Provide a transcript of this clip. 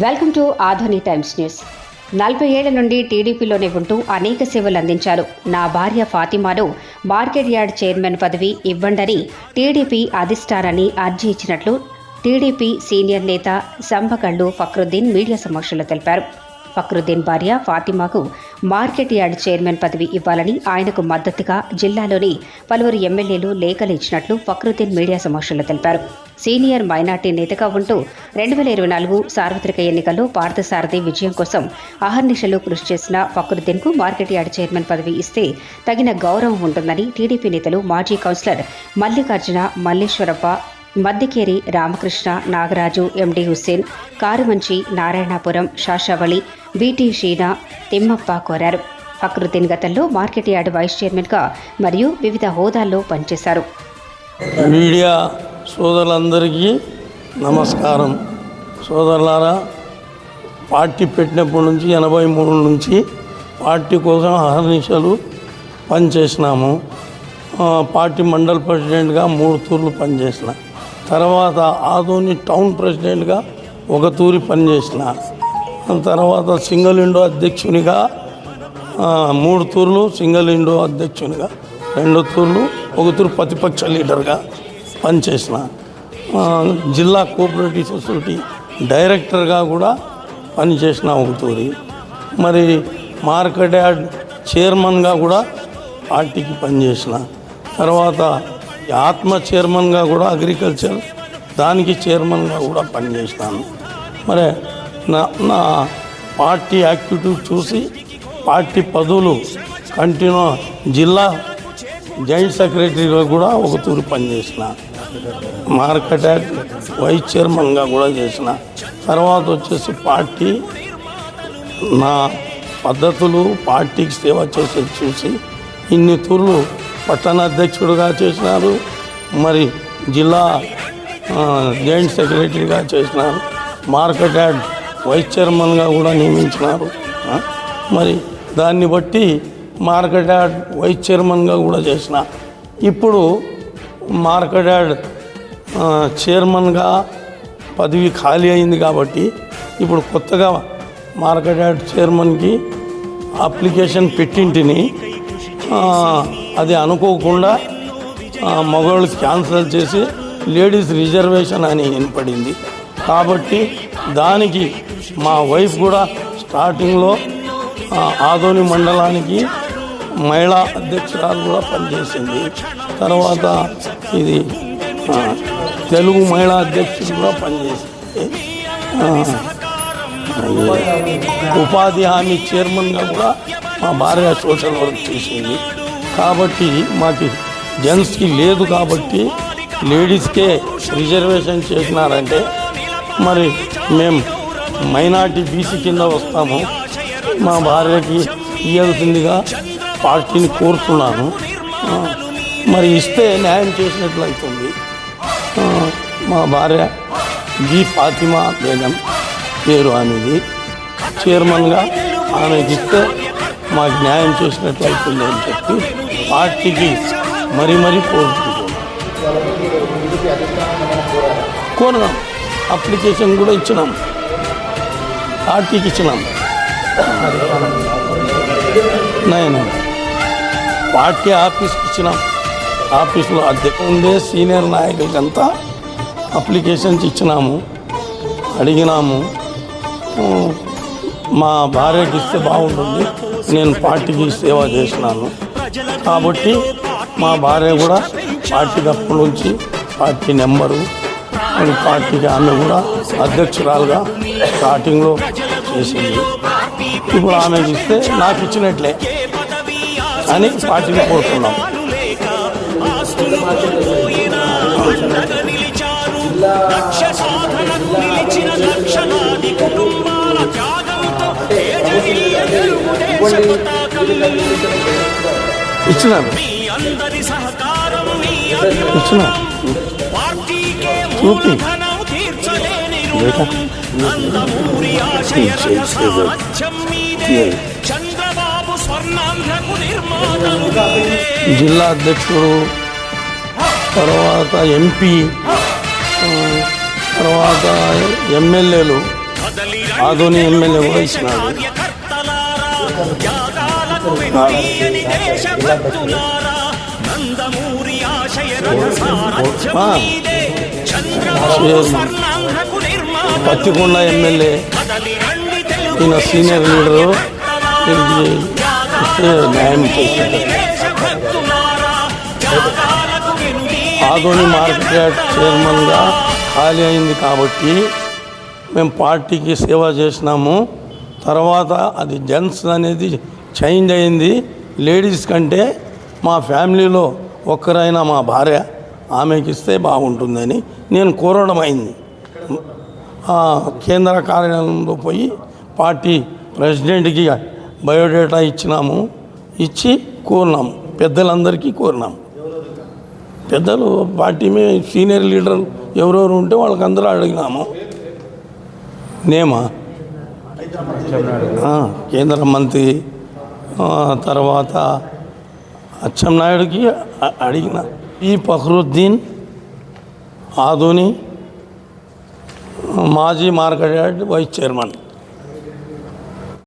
Welcome to Adoni Times News. నలభై ఏళ్ళ నుండి టీడీపీలోనే ఉంటూ అనేక సేవలు అందించారు. నా భార్య ఫాతిమాను మార్కెట్ యార్డ్ చైర్మన్ పదవి ఇవ్వండని టీడీపీ అధిష్టానాన్ని అర్జీ ఇచ్చినట్లు టీడీపీ సీనియర్ నేత సంబగళ్ళు ఫక్రుద్దీన్ మీడియా సమక్షంలో తెలిపారు. ఫక్రుద్దీన్ భార్య ఫాతిమాకు మార్కెట్ యార్డ్ చైర్మన్ పదవి ఇవ్వాలని ఆయనకు మద్దతుగా జిల్లాలోని పలువురు ఎమ్మెల్యేలు లేఖలు ఇచ్చినట్లు ఫక్రుద్దీన్ మీడియా సమక్షంలో తెలిపారు. సీనియర్ మైనార్టీ నేతగా ఉంటూ రెండు వేల ఇరవై నాలుగు సార్వత్రిక ఎన్నికల్లో పార్థసారథి విజయం కోసం అహర్నిశలు కృషి చేసిన ఫక్రుద్దీన్కు మార్కెట్ యార్డ్ చైర్మన్ పదవి ఇస్తే తగిన గౌరవం ఉంటుందని టీడీపీ నేతలు మాజీ councillor Mallikarjuna Malleswarappa Maddikeri Ramakrishna Nagaraju MD Hussain Karumanchi Narayanapuram Shashavali BT Sheena Thimmappa కోరారు. ఫక్రుద్దీన్ గతంలో మార్కెట్ యార్డ్ వైస్ చైర్మన్గా మరియు వివిధ హోదాల్లో పనిచేశారు. మీడియా సోదరులందరికీ నమస్కారం. సోదరులారా పార్టీ పెట్టినప్పటి నుంచి ఎనభై మూడు నుంచి పార్టీ కోసం అహర్నిశలు పనిచేసినాము. పార్టీ మండల్ ప్రెసిడెంట్గా మూడు తూర్లు పనిచేసిన. తర్వాత ఆదోని టౌన్ ప్రెసిడెంట్గా ఒక తూరి పనిచేసిన తర్వాత సింగిల్ ఇండో అధ్యక్షునిగా మూడు తూర్లు సింగిల్ ఇండో అధ్యక్షునిగా రెండు తూర్లు ఒక తూరు ప్రతిపక్ష లీడర్గా పనిచేసిన జిల్లా కోఆపరేటివ్ సొసైటీ డైరెక్టర్గా కూడా పనిచేసిన ఒక మరి మార్కెట్ యార్డ్ చైర్మన్గా కూడా పార్టీకి పనిచేసిన తర్వాత ఆత్మ చైర్మన్గా కూడా అగ్రికల్చర్ దానికి చైర్మన్గా కూడా పనిచేసినాను మరి నా నా పార్టీ యాక్టివిటీ చూసి పార్టీ పదవులు కంటిన్యూ జిల్లా జాయింట్ సెక్రటరీగా కూడా ఒక తూరు పనిచేసినాను మార్కెట్ యాక్ట్ వైస్ చైర్మన్గా కూడా చేసిన. తర్వాత వచ్చేసి పార్టీ నా పద్ధతులు పార్టీకి సేవ చేసేది చూసి ఇన్ని తూర్లు పట్టణ చేసినారు. మరి జిల్లా జాయింట్ సెక్రటరీగా చేసినారు మార్కెట్ యార్డ్ వైస్ చైర్మన్గా కూడా నియమించినారు. మరి దాన్ని బట్టి మార్కెట్ యార్డ్ వైస్ చైర్మన్గా కూడా చేసిన. ఇప్పుడు మార్కెట్ యార్డ్ చైర్మన్గా పదవి ఖాళీ అయింది కాబట్టి ఇప్పుడు కొత్తగా మార్కెట్ యార్డ్ చైర్మన్కి అప్లికేషన్ పెట్టింటిని అది అనుకోకుండా మగవాళ్ళు క్యాన్సిల్ చేసి లేడీస్ రిజర్వేషన్ అని వినపడింది. కాబట్టి దానికి మా వైఫ్ కూడా స్టార్టింగ్లో ఆదోని మండలానికి మహిళా అధ్యక్షురాలు కూడా పనిచేసింది. తర్వాత ఇది తెలుగు మహిళా అధ్యక్షుడు కూడా పనిచేసింది ఉపాధి హామీ చైర్మన్గా కూడా మా భార్య సోషల్ వర్క్ చేసింది. కాబట్టి మాకు జెంట్స్కి లేదు కాబట్టి లేడీస్కే రిజర్వేషన్ చేసినారంటే మరి మేము మైనార్టీ బీసీ కింద వస్తాము. మా భార్యకి ఇవ్వాల్సిందిగా పార్టీని కోరుతున్నాను. మరి ఇస్తే న్యాయం చేసినట్లు అవుతుంది మా భార్య జి ఫాతిమా బేగం పేరు ఆమెది. చైర్మన్గా ఆమె ఇస్తే మాకు న్యాయం చేసినట్లు అవుతుంది అని చెప్పి పార్టీకి మరీ మరీ కోరుకుంటున్నాం. కోరినాం. అప్లికేషన్ కూడా ఇచ్చినాం. పార్టీకి ఇచ్చినాం. నైనా పార్టీ ఆఫీస్కి ఇచ్చినాం. ఆఫీసులో అధ్యక్ష సీనియర్ నాయకులకంతా అప్లికేషన్స్ ఇచ్చినాము అడిగినాము. మా భార్యకి ఇస్తే బాగుంటుంది నేను పార్టీకి సేవ చేసినాను. కాబట్టి మా భార్య కూడా పార్టీ అప్పటి నుంచి పార్టీ నెంబరు మరి పార్టీకి ఆమె కూడా అధ్యక్షురాలుగా స్టార్టింగ్లో చేసింది. ఇప్పుడు ఆమెకి ఇస్తే నాకు ఇచ్చినట్లే అని పార్టీని కోరుతున్నాం. లక్ష్య సాధనకు నిలిచిన లక్షలాది కుటుంబాల త్యాగంతో తేజరీయ తెలుగుదేశ పతాకం ఇచ్చినాను మీ అందరి సహకారం మీ ఇచ్చిన పార్టీకే చూపి. మూలధనం తీర్చలేని లేక నందమూరి ఆశయ సామర్థ్యం మీదే. చంద్రబాబు స్వర్ణాంధ్రకు నిర్మాణం మీదే జిల్లా అధ్యక్షుడు తర్వాత ఎంపీ తర్వాత ఎమ్మెల్యేలు ఆధుని ఎమ్మెల్యే కూడా ఇచ్చినాడు పత్తికొండ ఎమ్మెల్యే ఈయన సీనియర్ లీడరు న్యాయం చేసింది ఆధోని మార్కెట్ యార్డ్ చైర్మన్గా ఖాళీ అయింది కాబట్టి మేము పార్టీకి సేవ చేసినాము. తర్వాత అది జెంట్స్ అనేది చేంజ్ అయింది. లేడీస్ కంటే మా ఫ్యామిలీలో ఒక్కరైనా మా భార్య ఆమెకి ఇస్తే బాగుంటుందని నేను కోరడం అయింది. కేంద్ర కార్యాలయంలో పోయి పార్టీ ప్రెసిడెంట్కి బయోడేటా ఇచ్చినాము. ఇచ్చి కోరినాము పెద్దలందరికీ కోరినాము పెద్దలు పార్టీ మీ సీనియర్ లీడర్లు ఎవరెవరు ఉంటే వాళ్ళకి అందరూ అడిగినాము. నేమా? కేంద్ర మంత్రి తర్వాత అచ్చెన్నాయుడికి అడిగిన. ఈ ఫఖరుద్దీన్ ఆదోని మాజీ మార్కెట్ యార్డ్ వైస్ చైర్మన్.